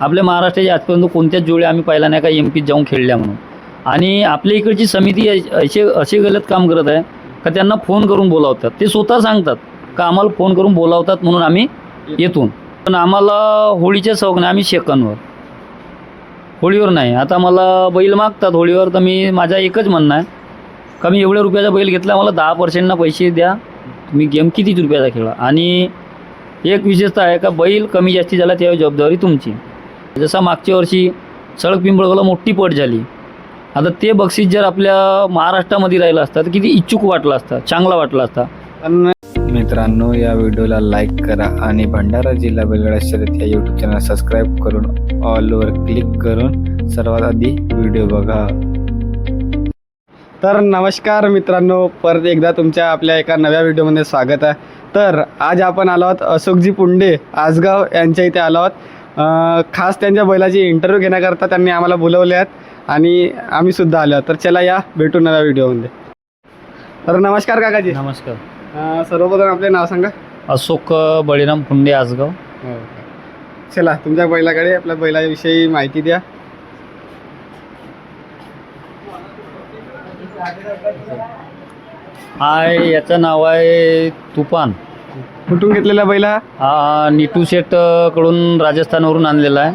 आपल्या महाराष्ट्राची आजपर्यंत कोणत्याच जोड्या आम्ही पाहिला नाही का एम पीत जाऊन खेळल्या म्हणून. आणि आपल्या इकडची समिती असे असे गलत काम करत आहे का त्यांना फोन करून बोलावतात. ते स्वतः सांगतात का आम्हाला फोन करून बोलावतात म्हणून आम्ही येतून. पण आम्हाला होळीच्या चौक नाही आम्ही शेकांवर. होळीवर नाही. आता मला बैल मागतात होळीवर तर मी माझा एकच म्हणणं आहे का मी एवढ्या रुपयाचा बैल घेतला मला दहा पर्सेंटना पैसे द्या. तुम्ही गेम कितीच रुपयाचा खेळा. आणि एक विशेषता आहे का बैल कमी जास्ती झाला तेव्हा जबाबदारी तुमची. जसा मागच्या वर्षी सडक पिंपळगावला मोठी पट झाली. आता ते बक्षीस जर आपल्या महाराष्ट्रामध्ये राहिलं असतं तर किती इच्छुक वाटलं असतं चांगला वाटला असता. पण मित्रांनो या व्हिडिओला लाईक करा आणि भंडारा जिल्हा बेलगडा शर्यत या यूट्यूब चॅनल सबस्क्राईब करून ऑलवर क्लिक करून सर्वात आधी व्हिडिओ बघा. तर नमस्कार मित्रांनो परत एकदा तुमच्या आपल्या एका नव्या व्हिडिओमध्ये स्वागत आहे. तर आज आपण आलो आहोत अशोकजी पुंडे आजगाव यांच्या इथे आलो आहोत. खास त्यांच्या बैलाची इंटरव्ह्यू घेण्याकरता त्यांनी आम्हाला बोलवले आहेत आणि आम्ही सुद्धा आलो तर चला या भेटू नव्या व्हिडिओमध्ये. तर नमस्कार काकाजी. नमस्कार. अं, सर्वप्रथम आपले नाव सांगा. अशोक बळीराम फुंडे आसगाव चला तुमच्या बैलाकडे आपल्या बैलाविषयी माहिती द्या. हा याचं नाव आहे तुफान. कुठून घेतलेला बैल हा? निटू शेट अ, कडून राजस्थानवरून आणलेला आहे.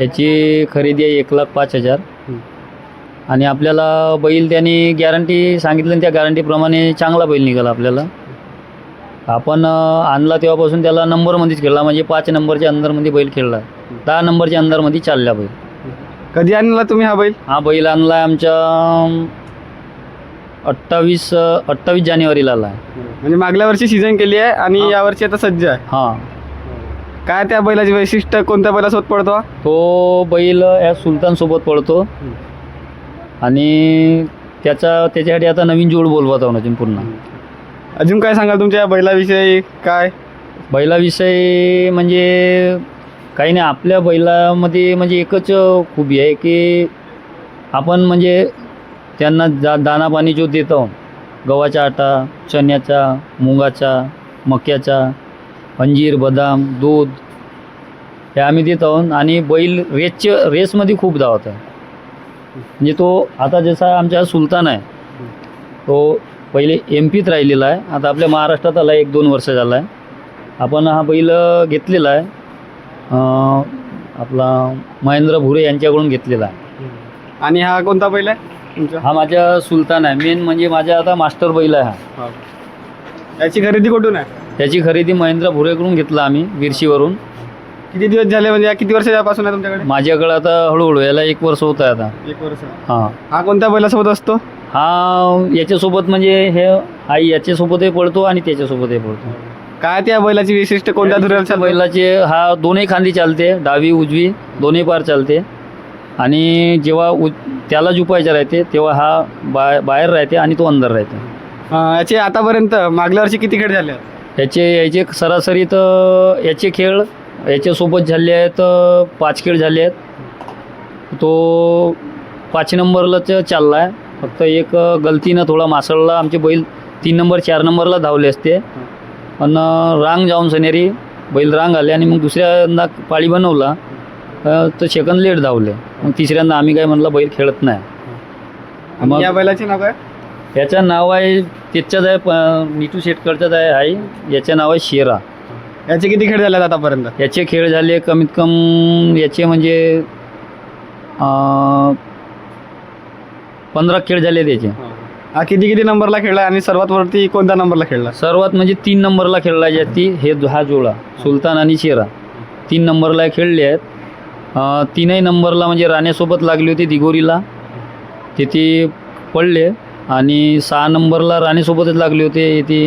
याची खरेदी आहे एक लाख पाच हजार. आणि आपल्याला बैल त्यांनी गॅरंटी सांगितलं आणि त्या गॅरंटीप्रमाणे चांगला बैल निघाला आपल्याला. आपण अ, आणला तेव्हापासून त्याला नंबरमध्येच खेळला म्हणजे पाच नंबरच्या अंदरमध्ये बैल खेळला. दहा नंबरच्या अंदरमध्ये चालला बैल. कधी आणला तुम्ही हा बैल? हा बैल आणला आहे आमच्या अम, अठ्ठावीस अठ्ठावीस जानेवारीला आला आहे. म्हणजे मागल्या वर्षी सीझन केली आहे आणि हा. यावर्षी आता सज्ज आहे. हां. काय त्या बैलाचे वैशिष्ट्य कोणत्या बैलासोबत पडतो हा? तो बैल या सुलतानसोबत पळतो. आणि त्याचा त्याच्यासाठी आता नवीन जोड बोलवत आहोत अजून पुन्हा अजून काय सांगाल तुमच्या या बैलाविषयी? काय? बैलाविषयी म्हणजे काही नाही आपल्या बैलामध्ये म्हणजे एकच खूबी आहे की आपण म्हणजे त्यांना जा दाना पाणी जो देतो गव्हाचा आटा चण्याचा मुगाचा मक्याचा अंजीर बदाम दूध हे आम्ही देत आहोत आणि बैल रेसचे रेसमध्ये खूप धावत आहे. म्हणजे तो आता जसा आमचा सुलतान आहे तो पहिले एम पीत राहिलेला आहे. आता आपल्या महाराष्ट्रात आला एक दोन वर्ष झाला आहे. आपण हा बैल घेतलेला आहे. आपला महेंद्र भुरे यांच्याकडून घेतलेला आहे. आणि हा कोणता बैल आहे? तुमचा? हा माझा सुलतान आहे. मेन म्हणजे माझा आता मास्टर बैल आहे हा. याची खरेदी कुठून आहे? त्याची खरेदी महेंद्र भुरेकडून घेतला आम्ही विरशीवरून. किती दिवस झाले म्हणजे या किती वर्षापासून आहे तुमच्याकडे? माझ्याकडे आता हळूहळू याला एक वर्ष होत आहे आता. एक वर्ष. हां. हा कोणत्या बैलासोबत असतो? हा याच्यासोबत म्हणजे हे हा याच्यासोबतही पळतो आणि त्याच्यासोबतही पळतो. काय त्या बैलाची विशिष्ट कोणत्या धुऱ्याला? बैलाचे हा दोन्ही खांदी चालते. डावी उजवी दोन्ही पार चालते. आणि जेव्हा उ त्याला झुपायचं राहते तेव्हा हा बाय बाहेर राहते आणि तो अंदर राहते. अं, याचे आतापर्यंत मागल्या वर्षी किती खेळ झाले? याचे याचे सरासरी तर याचे खेळ याच्यासोबत झाले आहेत अ, पाच खेळ झाले आहेत. तो पाच नंबरलाच चालला आहे फक्त एक अ, गलतीनं थोडा मासळला. आमचे बैल तीन नंबर चार नंबरला धावले असते. पण अ, रांग जाऊन सनेरी बैल रांग आले आणि मग दुसऱ्यांदा पाळी बनवला. तर सेकंद लेट धावले. मग तिसऱ्यांदा आम्ही काय म्हणलं बैल खेळत नाही. मग- या बैलाचे नाव काय? याचं नाव आहे त्याच्याच आहे निटू शेटकडचंच आहे आहे याचं नाव आहे शेरा. याचे किती खेळ झाले आहेत आतापर्यंत? याचे खेळ झाले कमीत कम याचे म्हणजे पंधरा खेळ झाले त्याचे हा. किती किती नंबरला खेळला आणि सर्वात वरती कोणत्या नंबरला खेळला? सर्वात म्हणजे तीन नंबरला खेळला जाती हे हा जोडा सुलतान आणि शेरा. तीन नंबरला खेळले आहेत. तीनही नंबरला म्हणजे राण्यासोबत लागली होती दिगोरीला. तिथे पडले आणि सहा नंबरला राणेसोबतच लागले होते येथे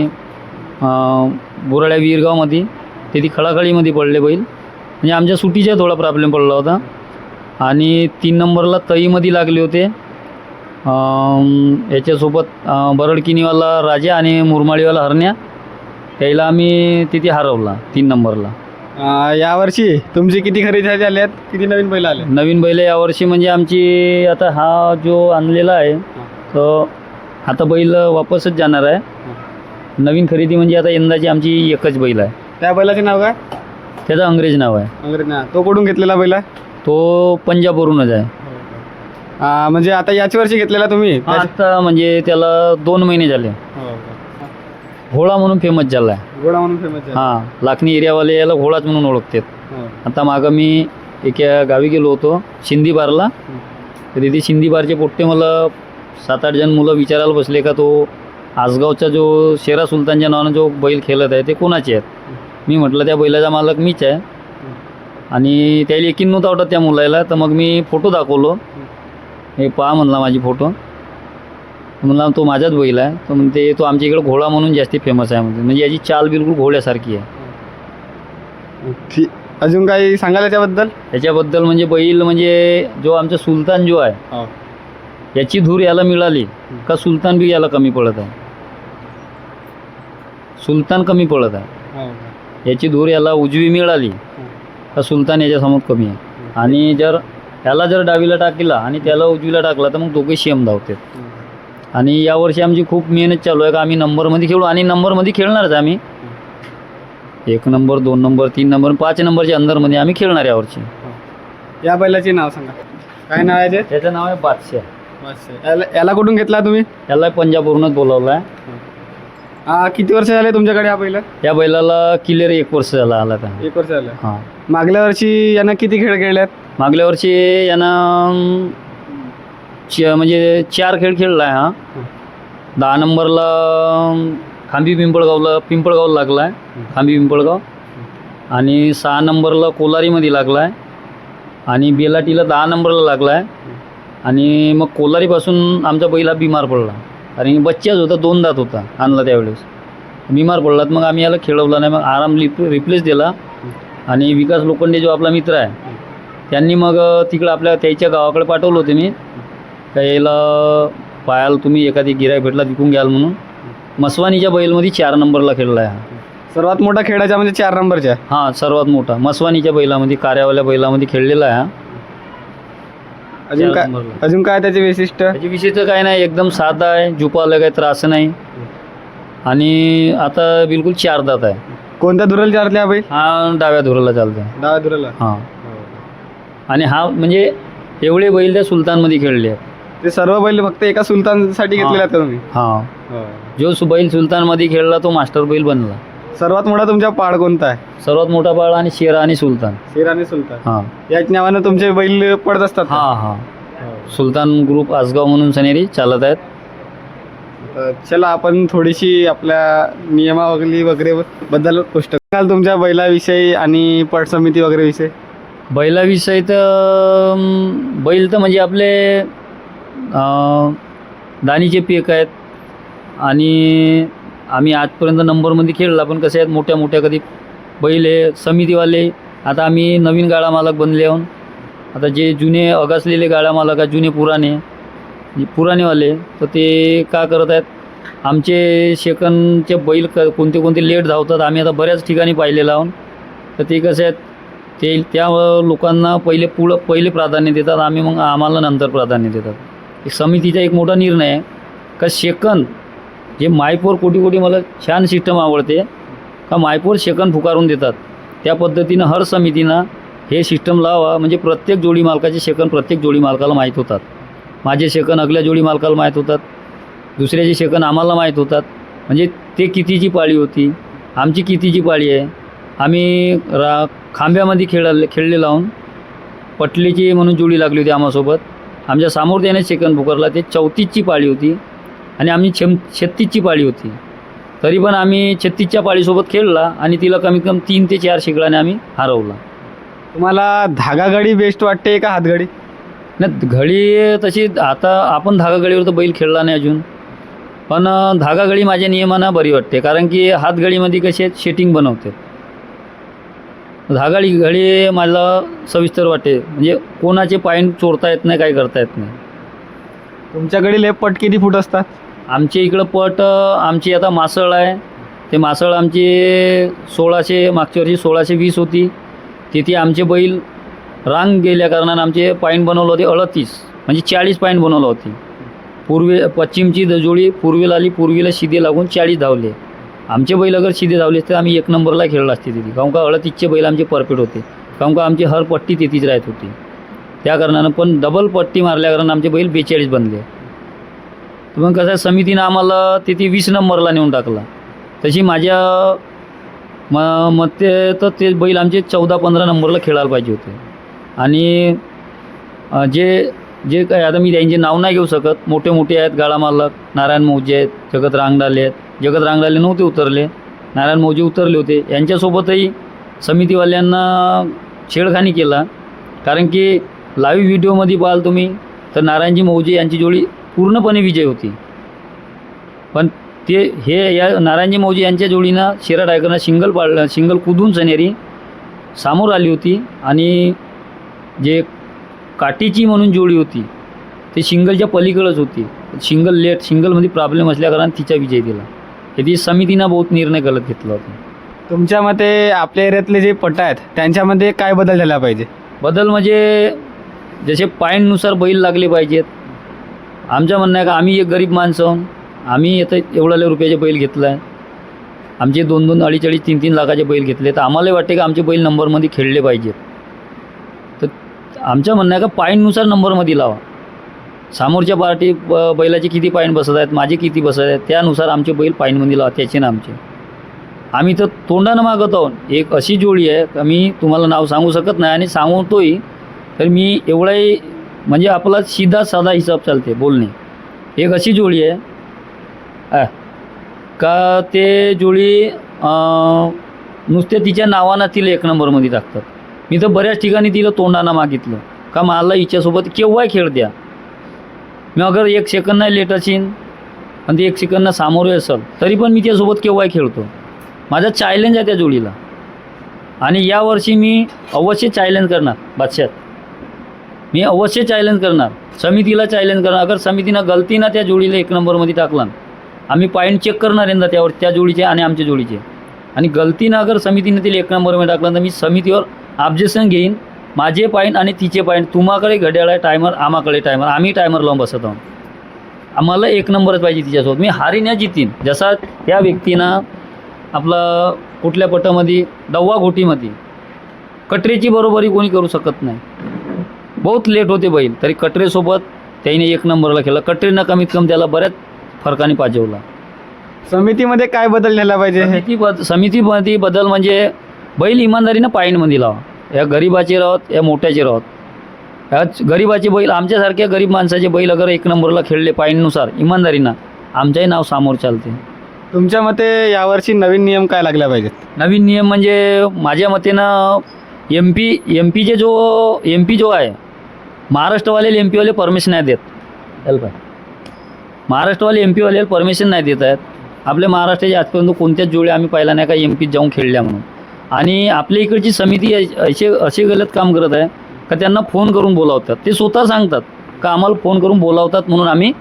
बुराळ्या विरगावमध्ये. वीरगावमध्ये तिथे खळाखळीमध्ये पडले बैल. म्हणजे आमच्या सुटीचा थोडा प्रॉब्लेम पडला होता. आणि तीन नंबरला तईमध्ये लागले होते. याच्यासोबत बरडकिनीवाला राजा आणि मुरमाळीवाला हरण्या. त्याला आम्ही तिथे हरवला तीन नंबरला. अं, यावर्षी तुमची किती खरेदी झाली आहेत? किती नवीन बैल आले? नवीन बैल यावर्षी म्हणजे आमची आता हा जो आणलेला आहे तो आता बैल वापसच जाणार आहे. नवीन खरेदी म्हणजे आता यंदाची आमची एकच बैल आहे. त्या बैलाचे नाव काय? त्याचं अंग्रेज नाव आहे. अंग्रेज ना तो कुठून घेतलेला बैल? आहे तो पंजाबवरूनच आहे. म्हणजे आता याच वर्षी घेतलेला तुम्ही? आता म्हणजे त्याला दोन महिने झाले. घोळा म्हणून फेमस झाला आहे घोडा म्हणून फेमस हां लाखनी एरियावाले याला घोळाच म्हणून ओळखतात. आता मागं मी एका गावी गेलो होतो शिंदीबारला. तर तिथे शिंदीबारचे पोट्टे मला सात आठ जण मुलं विचारायला बसले का तो आसगावचा जो शेरा सुलतानच्या नावानं जो बैल खेळत आहे ते कोणाचे आहेत? मी म्हटलं त्या बैलाचा मालक मीच आहे. आणि त्याला एकीन नव्हता वाटत त्या मुलाला. तर मग मी फोटो दाखवलो. हे पहा म्हणला माझी फोटो म्हणला तो माझाच बैल आहे. तर म्हणते तो आमच्या इकडे घोडा म्हणून जास्ती फेमस आहे म्हणजे म्हणजे याची चाल बिलकुल घोड्यासारखी आहे. ठीक अजून काही सांगाल याच्याबद्दल? त्याच्याबद्दल म्हणजे बैल म्हणजे जो आमचा सुलतान जो आहे याची धूर याला मिळाली का सुलतान बी याला कमी पडत आहे? सुलतान कमी पडत आहे. याची धूर याला उजवी मिळाली का सुलतान याच्यासमोर कमी आहे? आणि जर याला जर डावीला टाकला आणि त्याला उजवीला टाकला तर मग दोघे सेम धावतात. आणि यावर्षी आमची खूप मेहनत चालू आहे का आम्ही नंबरमध्ये खेळू आणि नंबरमध्ये खेळणारच आम्ही. एक नंबर दोन नंबर तीन नंबर पाच नंबरच्या अंदरमध्ये आम्ही खेळणार यावर्षी या बैलाचे नाव सांगा. काय नाव आहे याचे? त्याचं नाव आहे बादशाह. याला याला कुठून घेतला तुम्ही? याला पंजाबवरूनच बोलावलं आहे हा किती वर्ष झाले तुमच्याकडे हा बैल या बैलाला किलेर एक वर्ष झाला आला आता एक वर्ष झालं. हां. मागल्या वर्षी यानं किती खेळ खेळल्यात? मागल्या वर्षी यानं च- म्हणजे चार खेळ खेळला आहे हा. दहा नंबरला खांबी पिंपळगावला पिंपळगावला लागला आहे खांबी पिंपळगाव. आणि सहा नंबरला कोलारीमध्ये लागला आहे आणि बेलाटीला दहा नंबरला लागला आहे आणि मग कोलारीपासून आमचा बैला बिमार पडला. आणि बच्चाच होता दोन दात होता आणला त्यावेळेस. बिमार पडलात मग आम्ही याला खेळवला नाही मग आराम लिप रिप्लेस दिला. आणि विकास लोखंडे जो आपला मित्र आहे त्यांनी मग तिकडं आपल्या त्याच्या गावाकडे पाठवलं होते मी. का याला पायाला तुम्ही एखादी गिराय भेटला विकून घ्याल म्हणून. मसवानीच्या बैलमध्ये चार नंबरला खेळला आहे हा. सर्वात मोठा खेळाच्या म्हणजे चार नंबरच्या? हां सर्वात मोठा. मसवानीच्या बैलामध्ये कार्यावाल्या बैलामध्ये खेळलेला आहे हा. अजून चार काय नंबरला. अजून काय त्याचे वैशिष्ट्य त्याची विशेष काय नाही एकदम साधा आहे झुपाला काही त्रास नाही. आणि आता बिलकुल चार दात आहे. कोणत्या धुरल चारले हा बैल? हा डाव्या धुराला चालतो दहा धुरला? हां. आणि हा म्हणजे एवढे बैल त्या सुलतानमध्ये खेळले आहेत. ते सर्व बैल फक्त एका सुलतानसाठी घेतलेले आहेत का तुम्ही? हां. जो सु- बैल सुलतानमध्ये खेळला तो मास्टर बैल बनला. सर्वात मोठा तुमचा पाड कोणता आहे? सर्वात मोठा बाळ आणि शेरा आणि सुलतान. शेर आणि सुलतान. हां. याच नावानं तुमचे बैल पडत असतात का? हां हां. सुलतान ग्रुप आसगाव म्हणून सनेरी चालत आहेत. तर चला आपण थोडीशी आपल्या नियमावली वगैरे बद्दल गोष्ट सांगाल तुमच्या बैलाविषयी आणि पट समिती वगैरे विषयी. बैलाविषयी तर अं, बैल तर म्हणजे आपले दाणीचे पीक आहेत. आणि आम्ही आजपर्यंत नंबरमध्ये खेळला पण कसे आहेत मोठ्या मोठ्या कधी बैल हे समितीवाले आता आम्ही नवीन गाळा मालक बनले आहोत. आता जे जुने अगासलेले गाळा मालक आहेत जुने पुराणे पुराणेवाले तर ते का करत आहेत? आमचे सेकंदचे बैल क कोणते कोणते लेट धावतात आम्ही आता बऱ्याच ठिकाणी पाहिलेलं आहोत. तर ते कसे आहेत? ते त्या लोकांना पहिले पुढं पहिले प्राधान्य देतात आम्ही मग आम्हाला नंतर प्राधान्य देतात. समितीचा एक मोठा निर्णय आहे. का सेकंद जे मायपोर कोटी कोटी मला छान सिस्टम आवडते का मायपोर सेकंद फुकारून देतात. त्या पद्धतीनं हर समितीनं हे सिस्टम लावा. म्हणजे प्रत्येक जोडी मालकाचे सेकंद प्रत्येक जोडी मालकाला माहीत होतात. माझे सेकंद अगल्या जोडी मालकाला माहीत होतात. दुसऱ्याचे सेकंद आम्हाला माहीत होतात. म्हणजे ते कितीची पाळी होती? आमची कितीची पाळी आहे? आम्ही रा खांब्यामध्ये खेळ खेळले लावून पटलीची म्हणून जोडी लागली होती आम्हासोबत. आमच्यासमोर त्याने सेकंद पुकारला ते चौतीसची पाळी होती आणि आम्ही छम छत्तीसची पाळी होती. तरी पण आम्ही छत्तीसच्या पाळीसोबत खेळला आणि तिला कमीत कमी तीन ते चार शेकड्याने आम्ही हरवला. तुम्हाला धागागाडी बेस्ट वाटते का हातगाडी? नाही घडी तशी आता आपण धागागडीवर तर बैल खेळला नाही अजून. पण धागागडी माझ्या नियमानं बरी वाटते. कारण की हातगडीमध्ये आहेत शेटिंग बनवते धागाडी घडी मला सविस्तर वाटते म्हणजे कोणाचे पायन चोरता येत नाही काय करता येत नाही. तुमच्याकडे लेप पट किती फूट असतात? आमच्या इकडं पट आमची आता मासळ आहे. ते मासळ आमची सोळाशे मागच्या वर्षी सोळाशे वीस होती. तिथे आमचे बैल रांग गेल्या कारणानं आमचे पाईन बनवलं होते अडतीस. म्हणजे चाळीस पाईन बनवलं होती. पूर्वे पश्चिमची जोडी पूर्वेला आली पूर्वीला शिदे लागून चाळीस धावले. आमचे बैल अगर शिदे धावले असते तर आम्ही एक नंबरला खेळला असते तिथे. काहून का अडतीसचे बैल आमचे परफेक्ट होते. काहून का आमची हर पट्टी तिथेच राहत होती. त्या कारणानं पण डबल पट्टी मारल्या कारण आमचे बैल बेचाळीस बनले. तर मग कसं आहे, समितीनं आम्हाला तिथे वीस नंबरला नेऊन टाकला. तशी माझ्या म मते तर ते बैल आमचे चौदा पंधरा नंबरला खेळायला पाहिजे होते. आणि जे जे काय आता मी त्यांचे नाव नाही घेऊ शकत. मोठे मोठे आहेत गाळा मालक नारायण मौजे आहेत जगत रांगडाले आहेत. जगत रांगडाले नव्हते उतरले. नारायण मौजे उतरले होते. यांच्यासोबतही समितीवाल्यांना छेडखानी केला. कारण की लाईव्ह व्हिडिओमध्ये पाहाल तुम्ही तर नारायणजी मौजे यांची जोडी पूर्णपणे विजय होती. पण ते हे या नारायणजी मौजे यांच्या जोडीनं शिरा डायकरनं सिंगल पाडलं सिंगल कुदून सनेरी सामोर आली होती. आणि जे काटीची म्हणून जोडी होती. ते सिंगलच्या पलीकडंच होती. सिंगल लेट सिंगलमध्ये प्रॉब्लेम असल्याकारण तिचा विजय दिला. हे ती समितीनं बहुत निर्णय गलत घेतला होता. तुमच्या मते आपल्या एरियातले जे पट आहेत त्यांच्यामध्ये काय बदल झाला पाहिजे? बदल म्हणजे जसे पॉईंटनुसार बैल लागले पाहिजेत. आमचं म्हणणं आहे का आम्ही एक गरीब माणसं आहोत. आम्ही आता एवढ्याला रुपयाचे बैल घेतला आहे आमचे दोन दोन अडीच अडीच तीन तीन लाखाचे बैल घेतले. तर आम्हालाही वाटते का आमचे बैल नंबरमध्ये खेळले पाहिजेत. आमचं म्हणणं आहे का पॉईंटनुसार नंबरमध्ये लावा. समोरच्या पार्टी ब- बैलाचे किती पाईंट बसत आहेत माझे किती बसत आहेत त्यानुसार आमचे बैल पॉईंटमध्ये लावा त्याचे ना आमचे. आम्ही तर तोंडानं मागत आहोत. एक अशी जोडी आहे का मी तुम्हाला नाव सांगू शकत नाही आणि सांगतोही तर मी एवढाही म्हणजे आपला सीधा साधा हिसाब चालते बोलणे. एक अशी जोडी आहे. का ते जोडी नुसते तिच्या नावानं तिला एक नंबरमध्ये टाकतात. मी तर बऱ्याच ठिकाणी तिला तोंडानं मागितलं. का मला हिच्यासोबत केव्हाही खेळ द्या. मी अगर एक सेकंद नाही लेट असेन आणि ते एक सेकंद सामोरे असेल तरी पण मी त्यासोबत केव्हाही खेळतो. माझा चॅलेंज आहे त्या जोडीला. आणि यावर्षी मी अवश्य चॅलेंज करणार बादशात मी अवश्य चॅलेंज करणार. समितीला चॅलेंज करणार. अगर समितीनं गलतीनं त्या जोडीला एक नंबरमध्ये टाकला आम्ही पॉईंट चेक करणार यंदा त्यावर त्या जोडीचे आणि आमच्या जोडीचे. आणि गलतीनं अगर समितीने तिला एक नंबरमध्ये टाकला तर मी समितीवर ऑब्जेक्शन घेईन माझे पॉईंट आणि तिचे पॉईंट तुम्हाकडे घड्याळ आहे टायमर आम्हाकडे टायमर आम्ही टायमर लावून बसत आहोत. आम्हाला एक नंबरच पाहिजे तिच्यासोबत. मी हारीन या जितीन. जसा त्या व्यक्तीनं आपलं कुठल्या पटामध्ये दव्वा घोटीमध्ये कटरेची बरोबरी कोणी करू शकत नाही. बहुत लेट होते बैल तरी कटरेसोबत त्याने एक नंबरला खेळला कटरेनं कमीत कमी त्याला बऱ्याच फरकाने पाजवला. समितीमध्ये काय बदल झाला पाहिजे? समिती समितीमध्ये बदल म्हणजे बैल इमानदारीनं पाईंटमध्ये लावा. या गरीबाचे राहत या मोठ्याचे राहत. या गरीबाचे बैल आमच्यासारख्या गरीब माणसाचे बैल अगर एक नंबरला खेळले पाईंटनुसार इमानदारीनं आमचाही नाव समोर चालते. तुमच्या मते यावर्षी नवीन नियम काय लागला पाहिजेत? नवीन नियम म्हणजे माझ्या मतेनं एम पी एम पीचे जो एम पी जो आहे महाराष्ट्रवाले एम पीवाले परमिशन नाही देत. पाय महाराष्ट्रवाले एम पीवाले परमिशन नाही देत आहेत. आपल्या महाराष्ट्राच्या आजपर्यंत कोणत्याच जोड्या आम्ही पाहिला नाही का एम पीत जाऊन खेळल्या म्हणून. आणि आपल्या इकडची समिती असे असे गलत काम करत आहे का त्यांना फोन करून बोलावतात. ते स्वतः सांगतात का आम्हाला फोन करून बोलावतात म्हणून आम्ही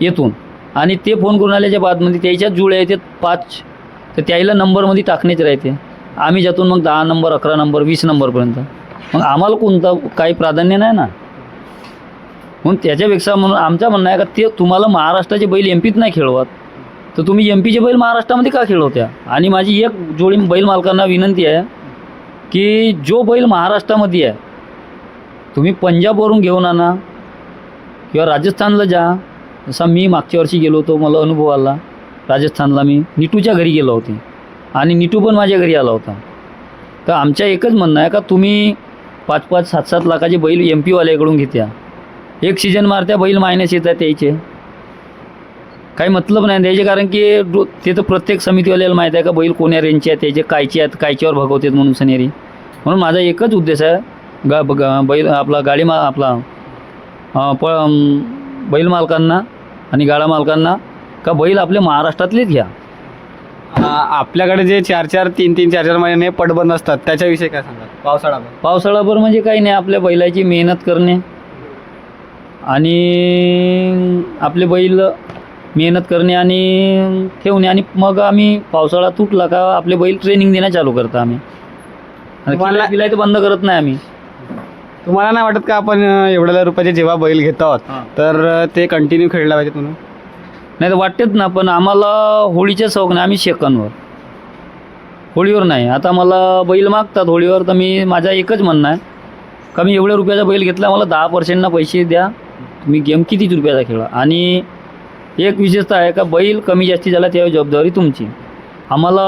येतून आणि ते फोन करून आल्याच्या बादमध्ये त्याच्यात जुळ्या येतात पाच तर त्याला नंबरमध्ये टाकणेच राहते. आम्ही ज्यातून मग दहा नंबर अकरा नंबर वीस नंबरपर्यंत. मग आम्हाला कोणतं काही प्राधान्य नाही ना. म्हणून त्याच्यापेक्षा म्हणून आमचं म्हणणं आहे का ते तुम्हाला महाराष्ट्राचे बैल एम पीत नाही खेळवत. तर तुम्ही एम पीचे बैल महाराष्ट्रामध्ये का खेळवत्या? आणि माझी एक जोडी बैल मालकांना विनंती आहे की जो बैल महाराष्ट्रामध्ये आहे तुम्ही पंजाबवरून घेऊन आणा किंवा राजस्थानला जा. जसा मी मागच्या वर्षी गेलो होतो मला अनुभव आला. राजस्थानला मी निटूच्या घरी गेलो होते. आणि निटू पण माझ्या घरी आला होता. तर आमच्या एकच म्हणणं आहे का तुम्ही पाच पाच सात सात लाखाचे बैल एम पीवाल्याकडून घेत्या. एक सीजन मारत्या बैल मायनस येतात त्याचे. काही मतलब नाही. त्याचे कारण की ते तर प्रत्येक समितीवाल्याला माहीत आहे का बैल कोण्या रेंजचे आहेत त्याचे कायचे आहेत कायच्यावर भगवतात म्हणून सनेरी. म्हणून माझा एकच उद्देश आहे गा ग- बैल आपला गाडी मा आपला प बैल मालकांना आणि गाडा मालकांना का बैल आपल्या महाराष्ट्रातलेच घ्या. आपल्याकडे जे चार चार तीन तीन चार चार महिने पटबंद असतात त्याच्याविषयी काय सांगा पावसाळा पावसाळाभर म्हणजे काही नाही आपल्या बैलाची मेहनत करणे आणि आपले बैल मेहनत करणे आणि ठेवणे आणि मग आम्ही पावसाळा तुटला का आपले बैल ट्रेनिंग देणं चालू करतो आम्ही. आणि तुम्हाला- तर बंद करत नाही आम्ही. तुम्हाला नाही वाटत का आपण अ, एवढ्या रुपयाचे जेव्हा बैल घेत आहोत हां. तर अ, ते कंटिन्यू खेळला पाहिजे म्हणून? नाही तर वाटतेच ना पण आम्हाला होळीच्या चौक नाही आम्ही शेकनवर. होळीवर नाही. आता मला बैल मागतात होळीवर तर मी माझा एकच म्हणणं आहे का मी एवढ्या रुपयाचा बैल घेतला मला दहा पर्सेंटना पैसे द्या. तुम्ही गेम कितीच रुपयाचा खेळा. आणि एक विशेषता आहे का बैल कमी जास्ती झाला तेव्हा जबाबदारी तुमची. आम्हाला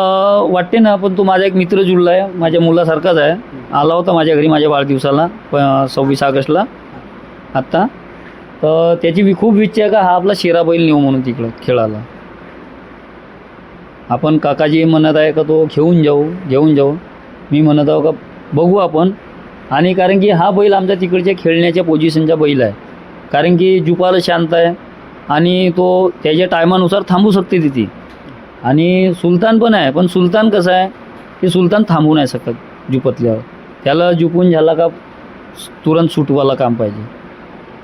वाटते ना पण तो माझा एक मित्र जुळला आहे माझ्या मुलासारखाच आहे. आला होता माझ्या घरी माझ्या वाढदिवसाला प सव्वीस ऑगस्टला. आत्ता. तर त्याची वि- खूप इच्छा आहे का हा आपला शेरा बैल नेऊ म्हणून तिकडं खेळाला आपण काकाजी म्हणत आहे का तो घेऊन जाऊ घेऊन जाऊ. मी म्हणत आहो का बघू आपण. आणि कारण की हा बैल आमच्या तिकडच्या खेळण्याच्या पोझिशनचा बैल आहे. कारण की जुपाला शांत आहे. आणि तो त्याच्या टायमानुसार थांबू शकते तिथे. आणि सुलतान पण आहे पण सुलतान कसं आहे की सुलतान थांबू नाही शकत जुपतल्यावर. त्याला जुपून झाला का तुरंत सुटवाला काम पाहिजे.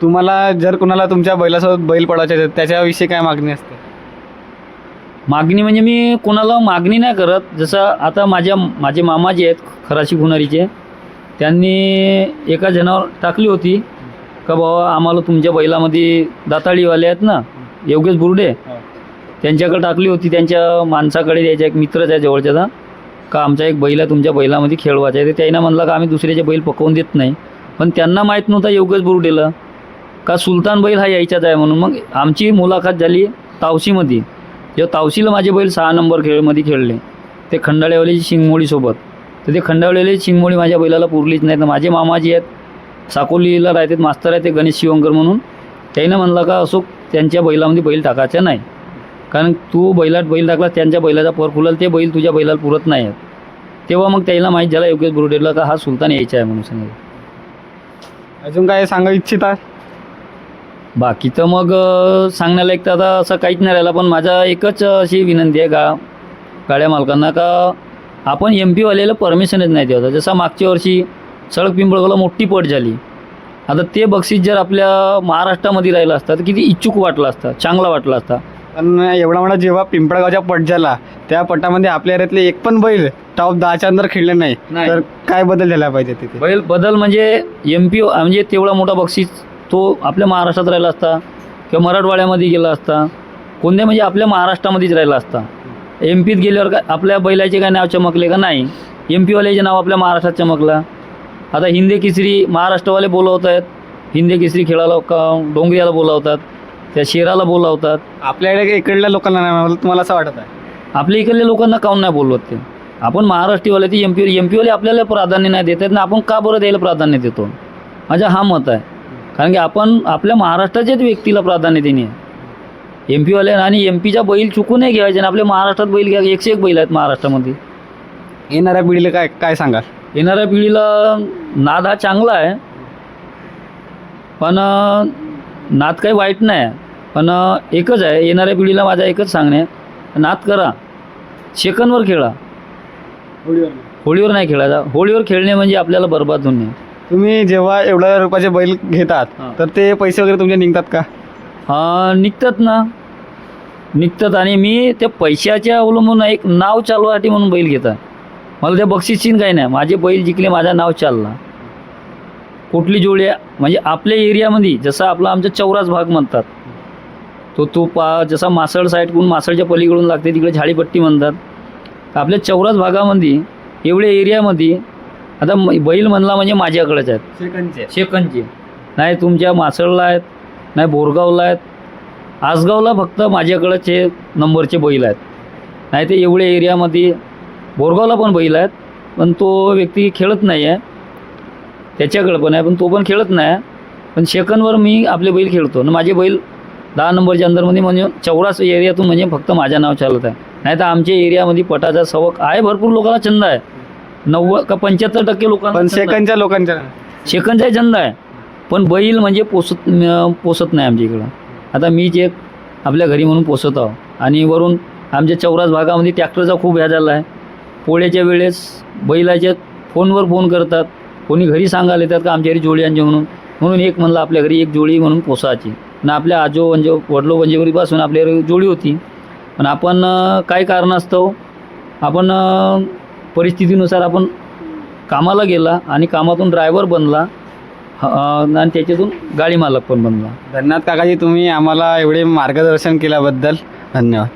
तुम्हाला जर कुणाला तुमच्या बैलासोबत बैल पडायचे त्याच्याविषयी काय मागणी असते? मागणी म्हणजे मी कोणाला मागणी नाही करत. जसं आता माझ्या माझे मामा जे आहेत खराशी खुनारीचे त्यांनी एका जनावर टाकली होती. का बाबा आम्हाला तुमच्या बैलामध्ये दाताळीवाले आहेत ना योगेश बुर्डे त्यांच्याकडे टाकली होती त्यांच्या माणसाकडे द्यायच्या एक मित्रच आहे जवळच्याचा का आमचा एक बैल आहे तुमच्या बैलामध्ये खेळवायचा आहे. तर त्यानं म्हणलं का आम्ही दुसऱ्याचे बैल पकवून देत नाही. पण त्यांना माहीत नव्हता योगेश बुर्डेला का सुलतान बैल हा यायचाच आहे म्हणून. मग आमची मुलाखत झाली तावशीमध्ये. जेव्हा तावशीला माझे बैल सहा नंबर खेळमध्ये खेळले. ते खंडाळेवाल्याची शिंगमोळीसोबत. तर ते खंडाळेवाल्याची शिंगमोळी माझ्या बैलाला पुरलीच नाही. तर माझे मामा जे आहेत साकोलीला राहतात मास्तर आहेत ते गणेश शिवंकर म्हणून. त्यानं म्हणलं का असो त्यांच्या बैलामध्ये बैल टाकायचा नाही. कारण तू बैलात बैल टाकला त्यांच्या बैलाचा पर फुलाल ते बैल तुझ्या बैलाला पुरत नाही आहेत तेव्हा मग त्याला माहीत झाला योगेश बुरुडेला का हा सुलतान यायचा आहे म्हणून सांगितलं. अजून काय सांगू इच्छिता? बाकी तर मग अ, सांगण्यालायक तर आता असं काहीच नाही राहिलं पण माझा एकच अशी विनंती आहे गा गाड्या मालकांना का आपण एम पीवाल्याला परमिशनच नाही देत होता जसं मागच्या वर्षी सडक पिंपळगावला मोठी पट झाली. आता ते बक्षीस जर आपल्या महाराष्ट्रामध्ये राहिलं असतं तर किती इच्छुक वाटलं असतं चांगला वाटला असता. पण एवढा मोठा जेव्हा पिंपळगावच्या पट झाला त्या पटामध्ये आपल्या एरियातले एक पण बैल टॉप दहाच्या अंदर खेळले नाही. नाही. तर काय बदल झाला पाहिजे तिथे? बैल बदल म्हणजे एम पी म्हणजे तेवढा मोठा बक्षीस तो आपल्या महाराष्ट्रात राहिला असता किंवा मराठवाड्यामध्ये गेला असता कोणत्या म्हणजे आपल्या महाराष्ट्रामध्येच राहिला असता. एम पीत गेल्यावर काय आपल्या बैलाचे काय नाव चमकले का नाही? एम पीवाल्याचे नाव आपल्या महाराष्ट्रात चमकला. आता हिंदी केसरी महाराष्ट्रवाले बोलवत आहेत हिंदी केसरी खेळाला का डोंगरीयाला बोलावतात. त्या शेराला बोलावतात. आपल्याकडे इकडल्या लोकांना नाही मला तुम्हाला असं वाटत आहे? आपल्या इकडल्या लोकांना काऊन नाही बोलवत ते? आपण महाराष्ट्रीवाले ते एम पी एम पीवाले आपल्याला प्राधान्य नाही देत आहेत ना आपण का बरं द्यायला प्राधान्य देतो? माझं हा मत आहे. कारण की आपण आपल्या महाराष्ट्राच्याच व्यक्तीला प्राधान्य देणे एम पीवाले आणि एम पीच्या बैल चुकून नाही घ्यायचे आणि आपल्या महाराष्ट्रात बैल घ्या एकशे एक बैल आहेत महाराष्ट्रामध्ये. येणाऱ्या पिढीला काय काय सांगाल? येणाऱ्या पिढीला नाद हा चांगला आहे. पण नाद काही वाईट नाही पण एकच आहे येणाऱ्या पिढीला माझा एकच सांगणे नाद करा. सेकंदवर खेळा. होळीवर नाही. खेळायचा होळीवर खेळणे म्हणजे आपल्याला बर्बाद होणे. तुम्ही जेव्हा एवढ्या रुपयाचे बैल घेतात हां. तर ते पैसे वगैरे तुमचे निघतात का? हा, निघतात ना. निघतात आणि मी त्या पैशाच्या अवलंबून एक नाव चालवासाठी म्हणून बैल घेतात. मला त्या बक्षीसशीन काही नाही. माझे बैल जिंकले माझा नाव चालला. कुठली जोडी म्हणजे आपल्या एरियामध्ये जसं आपला आमचा चौरास भाग म्हणतात तो तो पा जसा मासळ साईडकडून मासळच्या पलीकडून लागते तिकडे झाडीपट्टी म्हणतात. तर आपल्या चौरास भागामध्ये एवढ्या एरियामध्ये आता म- बैल म्हणला म्हणजे माझ्याकडेच आहेत. सेकंडचे शेकंदचे नाही तुमच्या मासळला आहेत नाही बोरगावला आहेत. आसगावला फक्त माझ्याकडंच हे नंबरचे बैल आहेत. नाही ते एवढ्या एरियामध्ये बोरगावला पण बैल आहेत पण तो व्यक्ती खेळत नाही आहे त्याच्याकडं पण आहे पण तो पण खेळत नाही. आहे पण सेकंदवर मी आपले बैल खेळतो. आणि माझे बैल दहा नंबरच्या अंदरमध्ये म्हणजे चौरास एरियातून म्हणजे फक्त माझ्या नाव चालत आहे. नाही तर आमच्या एरियामध्ये पटाचा सवक आहे भरपूर लोकांना छंद आहे. नव्वद का पंच्याहत्तर टक्के लोकांना. सेकंडच्या लोकांच्या सेकंदचा छंद आहे. पण बैल म्हणजे पोसत पोसत नाही आमच्या इकडं. आता मीच एक आपल्या घरी म्हणून पोसत आहो. आणि वरून आमच्या चौरास भागामध्ये ट्रॅक्टरचा खूप ह्या झाला आहे. पोळ्याच्या वेळेस बैलाच्या फोनवर फोन करतात. कोणी घरी सांगायला येतात का आमच्या घरी जोडी आणजे म्हणून? म्हणून एक म्हणलं आपल्या घरी एक जोडी म्हणून पोसायची. आणि आपल्या आजो म्हणजे वडलो वंजेवरीपासून आपल्या घरी जोडी होती. पण आपण काय काही कारणास्तव आपण परिस्थितीनुसार आपण कामाला गेला आणि कामातून ड्रायव्हर बनला आणि त्याच्यातून गाडी मालक पण बनला. धन्यवाद काकाजी तुम्ही आम्हाला एवढे मार्गदर्शन केल्याबद्दल धन्यवाद.